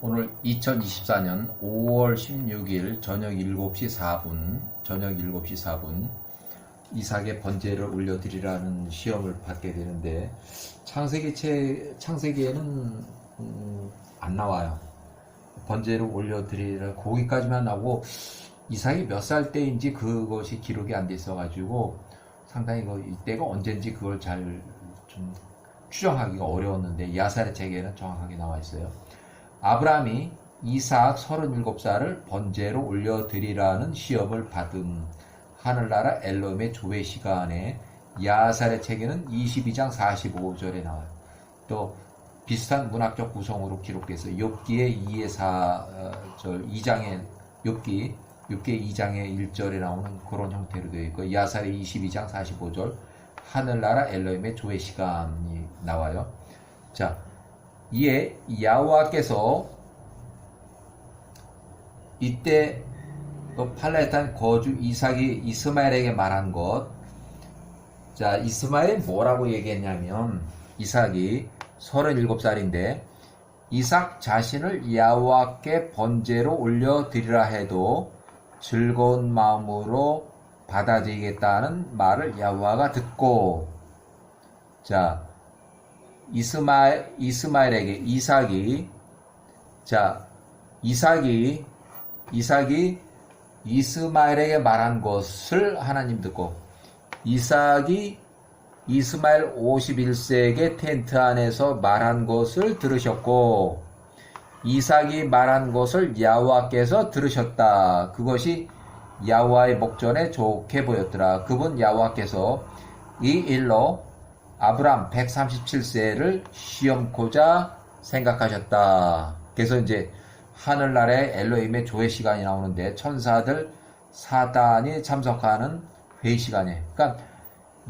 오늘 2024년 5월 16일 저녁 7시 4분, 저녁 7시 4분 이삭의 번제를 올려드리라는 시험을 받게 되는데 창세기 체 창세기에는 음, 안 나와요. 번제를 올려드리라 거기까지만 나오고 이삭이 몇 살 때인지 그것이 기록이 안 돼 있어가지고 상당히 그 이때가 언젠지 그걸 잘 좀 추정하기가 어려웠는데 야살의 책에는 정확하게 나와 있어요. 아브라함이 이삭 37살을 번제로 올려드리라는 시험을 받은 하늘나라 엘롬의 조회 시간에 야살의 책에는 22장 45절에 나와요. 또 비슷한 문학적 구성으로 기록돼서 욥기의 2의 4, 어, 저 2장의 욥기, 욥기 2장의 1절에 나오는 그런 형태로 되어 있고 야살의 22장 45절 하늘나라 엘로임의 조회 시간이 나와요. 자, 이에 야호와께서 이때 또 팔레탄 거주 이삭이 이스마엘에게 말한 것. 자, 이스마엘이 뭐라고 얘기했냐면 이삭이 37살인데 이삭 자신을 야호와께 번제로 올려 드리라 해도 즐거운 마음으로 받아들이겠다는 말을 야호와가 듣고 자 이스마엘 이스마엘에게 이삭이 자 이삭이 이삭이 이스마엘에게 말한 것을 하나님 듣고 이삭이 이스마엘 51세에게 텐트 안에서 말한 것을 들으셨고 이삭이 말한 것을 야호와께서 들으셨다. 그것이 야호와의 목전에 좋게 보였더라. 그분 야호와께서 이 일로 아브람 137세를 시험코자 생각하셨다. 그래서 이제 하늘나라의 엘로힘의 조회 시간이 나오는데 천사들 사단이 참석하는 회의 시간에 그러니까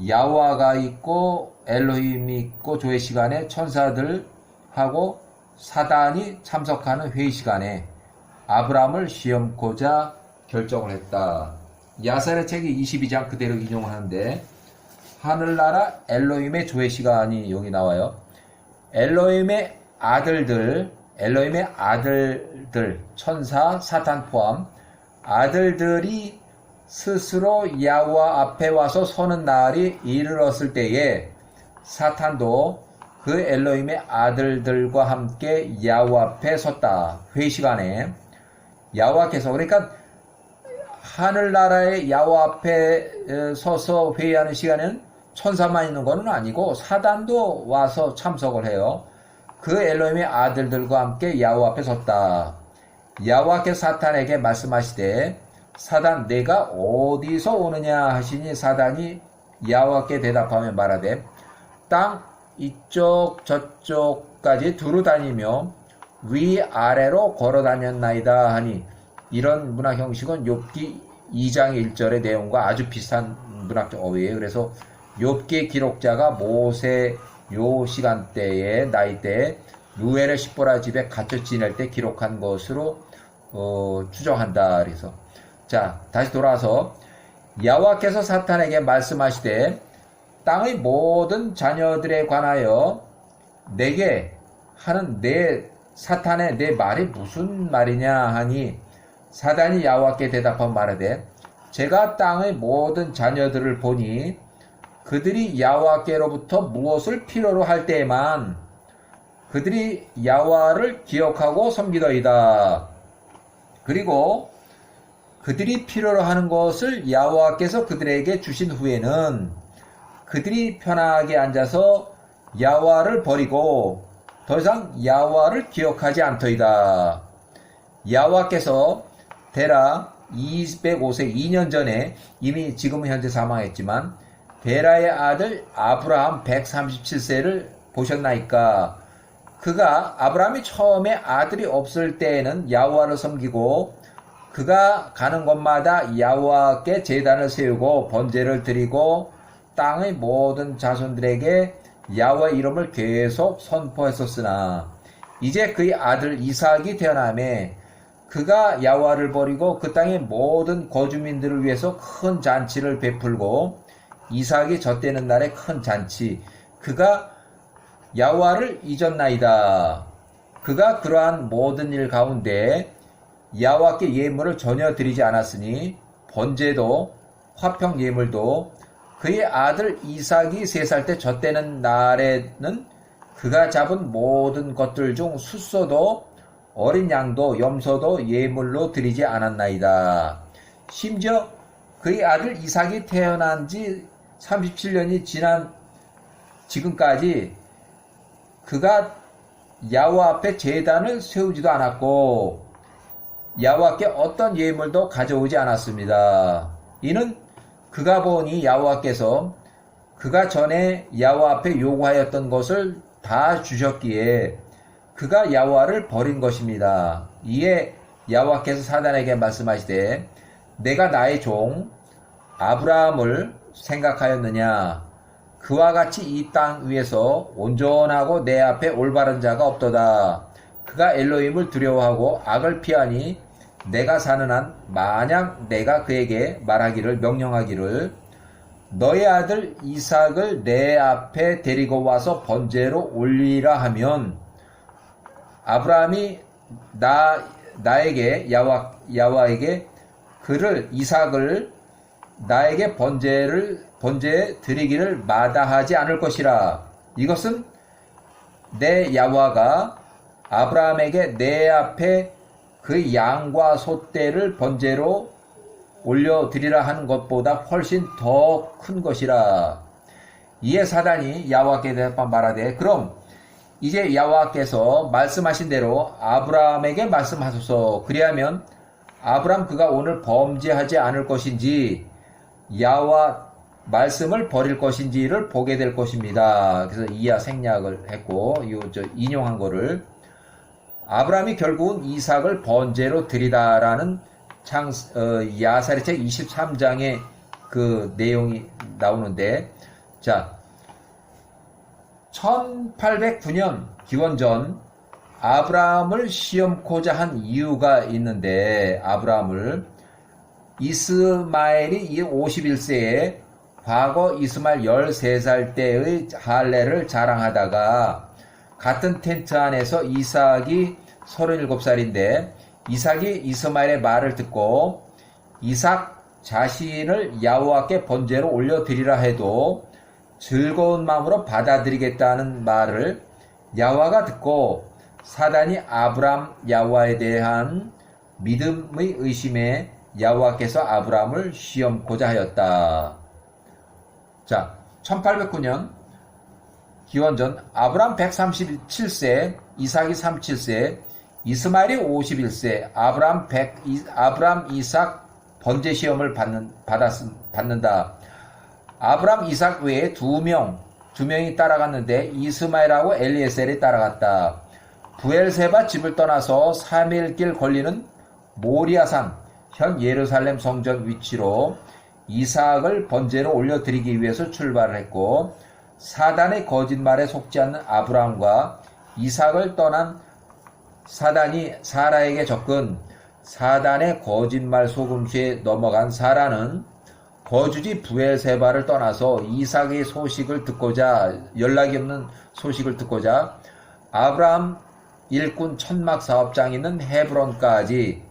야호와가 있고 엘로힘이 있고 조회 시간에 천사들하고 사단이 참석하는 회의 시간에 아브람을 시험코자 결정을 했다. 야살의 책이 22장 그대로 인용을 하는데 하늘나라 엘로힘의 조회 시간이 여기 나와요. 엘로힘의 아들들, 엘로힘의 아들들, 천사, 사탄 포함 아들들이 스스로 야와 앞에 와서 서는 날이 이르렀을 때에 사탄도 그 엘로힘의 아들들과 함께 야와 앞에 섰다. 회의 시간에 야와께서 그러니까 하늘나라의 야와 앞에 서서 회의하는 시간에는 천사만 있는 것은 아니고 사단도 와서 참석을 해요. 그 엘로힘의 아들들과 함께 야와 앞에 섰다. 야와께 사탄에게 말씀하시되 사단 내가 어디서 오느냐 하시니 사단이 야와께 대답하며 말하되 땅 이쪽 저쪽까지 두루 다니며 위아래로 걸어 다녔나이다 하니 이런 문학 형식은 욥기 2장 1절의 내용과 아주 비슷한 문학적 어휘예요. 그래서 욥기 기록자가 모세 요 시간대에 나이대에 루엘의 십보라 집에 갇혀 지낼 때 기록한 것으로 어, 추정한다. 그래서 자 다시 돌아와서 야와께서 사탄에게 말씀하시되 땅의 모든 자녀들에 관하여 내게 하는 내 사탄의 내 말이 무슨 말이냐 하니 사단이 야와께 대답한 말하되 제가 땅의 모든 자녀들을 보니 그들이 야와께로부터 무엇을 필요로 할 때에만 그들이 야와를 기억하고 섬기더이다. 그리고 그들이 필요로 하는 것을 야와께서 그들에게 주신 후에는 그들이 편하게 앉아서 야와를 버리고 더 이상 야와를 기억하지 않더이다. 야와께서 대라 205세 2년 전에 이미 지금은 현재 사망했지만 베라의 아들 아브라함 137세를 보셨나이까? 그가 아브라함이 처음에 아들이 없을 때에는 야호와를 섬기고 그가 가는 곳마다 야호와께 제단을 세우고 번제를 드리고 땅의 모든 자손들에게 야호와 이름을 계속 선포했었으나 이제 그의 아들 이삭이 태어남에 그가 야호와를 버리고 그 땅의 모든 거주민들을 위해서 큰 잔치를 베풀고 이삭이 젖대는 날의 큰 잔치 그가 야호와를 잊었나이다. 그가 그러한 모든 일 가운데 야와께 예물을 전혀 드리지 않았으니 번제도 화평 예물도 그의 아들 이삭이 세 살 때 젖되는 날에는 그가 잡은 모든 것들 중 숫소도 어린 양도 염소도 예물로 드리지 않았나이다. 심지어 그의 아들 이삭이 태어난 지 37년이 지난 지금까지 그가 야와 앞에 제단을 세우지도 않았고 야와께 어떤 예물도 가져오지 않았습니다. 이는 그가 보니 야와께서 그가 전에 야와 앞에 요구하였던 것을 다 주셨기에 그가 야와를 버린 것입니다. 이에 야와께서 사단에게 말씀하시되 내가 나의 종 아브라함을 생각하였느냐 그와 같이 이 땅 위에서 온전하고 내 앞에 올바른 자가 없도다. 그가 엘로힘을 두려워하고 악을 피하니 내가 사는 한 만약 내가 그에게 말하기를 명령하기를 너의 아들 이삭을 내 앞에 데리고 와서 번제로 올리라 하면 아브라함이 나 나에게 야와 야와에게 그를 이삭을 나에게 번제를 번제에 드리기를 마다하지 않을 것이라. 이것은 내 야와가 아브라함에게 내 앞에 그 양과 소떼를 번제로 올려드리라 하는 것보다 훨씬 더 큰 것이라. 이에 사단이 야와께 대해 말하되 그럼 이제 야와께서 말씀하신 대로 아브라함에게 말씀하소서 그리하면 아브라함 그가 오늘 범죄하지 않을 것인지 야와 말씀을 버릴 것인지를 보게 될 것입니다. 그래서 이하 생략을 했고 이저 인용한 거를 아브라함이 결국은 이삭을 번제로 드리다라는 창 어, 야사리 책 23장의 그 내용이 나오는데 자 1809년 기원전 아브라함을 시험코자 한 이유가 있는데 아브라함을 이스마엘이 51세에 과거 이스마엘 13살 때의 할례를 자랑하다가 같은 텐트 안에서 이삭이 37살인데 이삭이 이스마엘의 말을 듣고 이삭 자신을 야호와께 번제로 올려드리라 해도 즐거운 마음으로 받아들이겠다는 말을 야호와가 듣고 사단이 아브람 야호와에 대한 믿음의 의심에 야호와께서 아브람을 시험고자 하였다. 자, 1809년 기원전 아브람 137세, 이삭이 37세, 이스마엘이 51세, 아브람 100, 아브람 이삭 번제 시험을 받는, 받았, 받는다. 아브람 이삭 외에 두 명, 두 명이 따라갔는데 이스마엘하고 엘리에셀이 따라갔다. 부엘세바 집을 떠나서 3일길 걸리는 모리아산, 현 예루살렘 성전 위치로 이삭을 번제로 올려드리기 위해서 출발을 했고 사단의 거짓말에 속지 않는 아브라함과 이삭을 떠난 사단이 사라에게 접근 사단의 거짓말 속음수에 넘어간 사라는 거주지 부엘세바를 떠나서 이삭의 소식을 듣고자 연락이 없는 소식을 듣고자 아브라함 일꾼 천막 사업장 있는 헤브론까지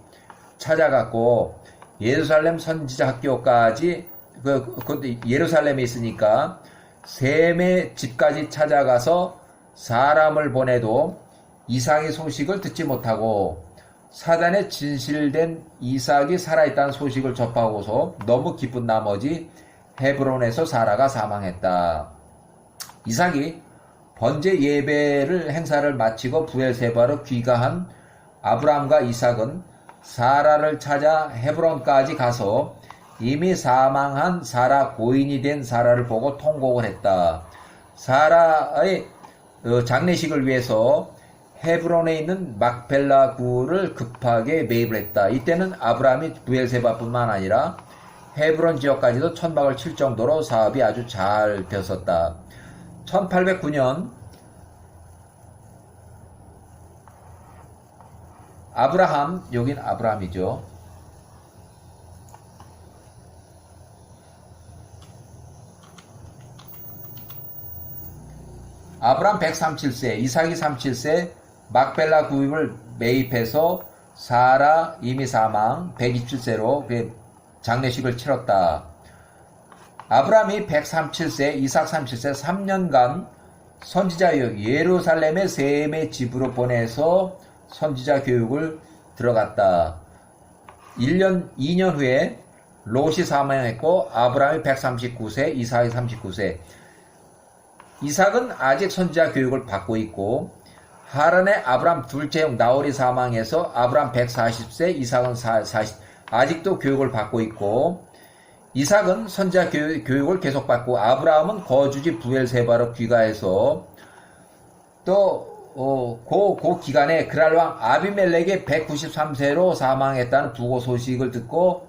찾아갔고 예루살렘 선지자 학교까지 그, 그 예루살렘에 있으니까 셈의 집까지 찾아가서 사람을 보내도 이삭의 소식을 듣지 못하고 사단의 진실된 이삭이 살아있다는 소식을 접하고서 너무 기쁜 나머지 헤브론에서 사라가 사망했다. 이삭이 번제 예배를 행사를 마치고 부엘세바로 귀가한 아브라함과 이삭은 사라를 찾아 헤브론까지 가서 이미 사망한 사라 고인이 된 사라를 보고 통곡을 했다. 사라의 어, 장례식을 위해서 헤브론에 있는 막펠라 구를 급하게 매입을 했다. 이때는 아브라함이 부엘세바뿐만 아니라 헤브론 지역까지도 천막을 칠 정도로 사업이 아주 잘 되었었다. 1809년 아브라함, 여긴 아브라함이죠. 아브라함 137세, 이삭이 37세, 막벨라 구입을 매입해서 사라 이미 사망 127세로 장례식을 치렀다. 아브라함이 137세, 이삭 37세 3년간 선지자 예루살렘의 셈의 집으로 보내서 선지자 교육을 들어갔다. 1년, 2년 후에 롯이 사망했고 아브라함이 139세, 이삭이 39세. 이삭은 아직 선지자 교육을 받고 있고 하란의 아브람 둘째 형 나홀이 사망해서 아브람 140세, 이삭은 40, 아직도 교육을 받고 있고 이삭은 선지자 교육, 을 계속 받고 아브라함은 거주지 부엘세바로 귀가해서 또 어, 그, 그 기간에 그랄 왕 아비멜렉이 193세로 사망했다는 부고 소식을 듣고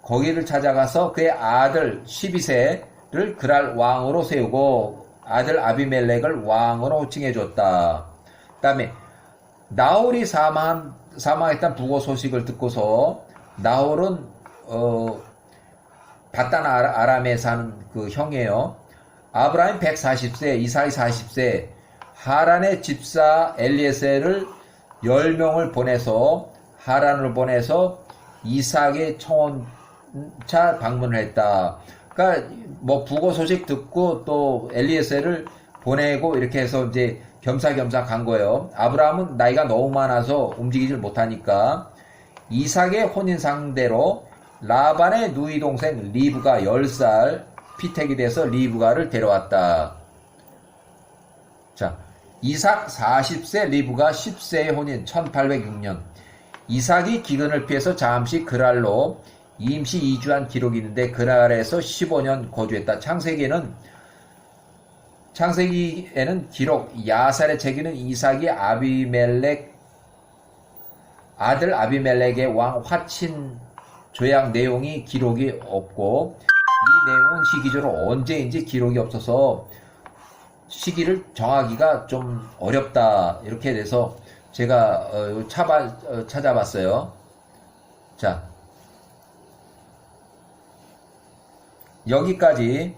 거기를 찾아가서 그의 아들 12세를 그랄 왕으로 세우고 아들 아비멜렉을 왕으로 호칭해 줬다. 그 다음에 나홀이 사망 사망했다는 부고 소식을 듣고서 나홀은 어 바단 아람에 사는 그 형이에요. 아브라함 140세, 이사이 40세, 하란의 집사 엘리에셀을 10명을 보내서 하란을 보내서 이삭의 청원차 방문을 했다. 그러니까 뭐 부고 소식 듣고 또 엘리에셀을 보내고 이렇게 해서 이제 겸사겸사 간 거예요. 아브라함은 나이가 너무 많아서 움직이질 못하니까 이삭의 혼인 상대로 라반의 누이 동생 리브가 10살 피택이 돼서 리브가를 데려왔다. 자, 이삭 40세, 리브가 10세의 혼인 1806년. 이삭이 기근을 피해서 잠시 그랄로 임시 이주한 기록이 있는데 그날에서 15년 거주했다. 창세기에는 창세기에는 기록 야살의 책에는 이삭이 아비멜렉 아들 아비멜렉의 왕 화친 조약 내용이 기록이 없고 이 내용은 시기적으로 언제인지 기록이 없어서 시기를 정하기가 좀 어렵다. 이렇게 돼서 제가 어, 차바, 어, 찾아봤어요. 자. 여기까지